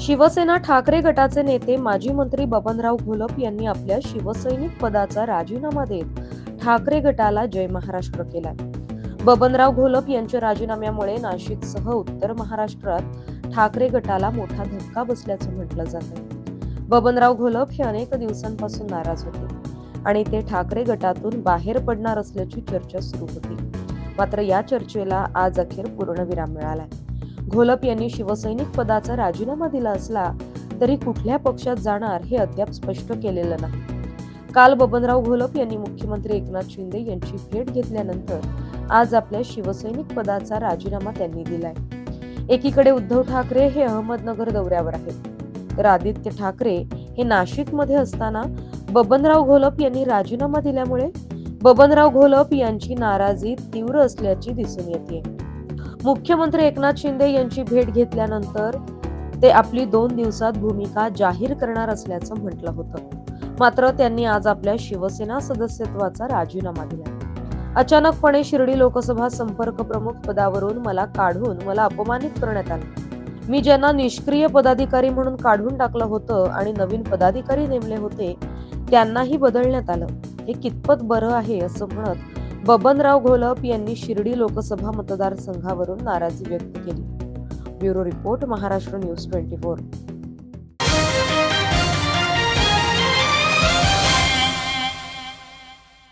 शिवसेना ठाकरे गटाचे नेते माजी मंत्री बबनराव घोलप यांनी आपल्या शिवसैनिक पदाचा राजीनामा देत ठाकरे गटाला जय महाराष्ट्र केलाय. बबनराव घोलप यांच्या राजीनाम्यामुळे नाशिकसह उत्तर महाराष्ट्रात ठाकरे गटाला मोठा धक्का बसल्याचं म्हटलं जात आहे बबनराव घोलप हे अनेक दिवसांपासून नाराज होते आणि ते ठाकरे गटातून बाहेर पडणार असल्याची चर्चा सुरू होती. मात्र या चर्चेला आज अखेर पूर्णविराम मिळालाय. घोलप यांनी शिवसैनिक पदाचा राजीनामा दिला असला तरी कुठल्या पक्षात जाणार हे अद्याप स्पष्ट केलेलं नाही. काल बबनराव घोलप यांनी मुख्यमंत्री एकनाथ शिंदे यांची भेट घेतल्यानंतर आज आपल्या शिवसैनिक पदाचा राजीनामा त्यांनी दिलाय. एकीकडे उद्धव ठाकरे हे अहमदनगर दौऱ्यावर आहेत तर आदित्य ठाकरे हे नाशिकमध्ये असताना बबनराव घोलप यांनी राजीनामा दिल्यामुळे बबनराव घोलप यांची नाराजी तीव्र असल्याची दिसून येते मुख्यमंत्री एकनाथ शिंदे यांची भेट घेतल्यानंतर ते आपली दोन दिवसात भूमिका जाहीर करणार असल्याचं म्हटलं होतं. मात्र त्यांनी आज आपल्या शिवसेना सदस्यत्वाचा राजीनामा दिला. अचानकपणे शिर्डी लोकसभा संपर्क प्रमुख पदावरून मला काढून मला अपमानित करण्यात आलं. मी ज्यांना निष्क्रिय पदाधिकारी म्हणून काढून टाकलं होतं आणि नवीन पदाधिकारी नेमले होते त्यांनाही बदलण्यात आलं. हे कितपत बरं आहे असं म्हणत बबनराव घोलप यांनी शिर्डी लोकसभा मतदारसंघावरून नाराजी व्यक्त केली. Bureau report Maharashtra news twenty four.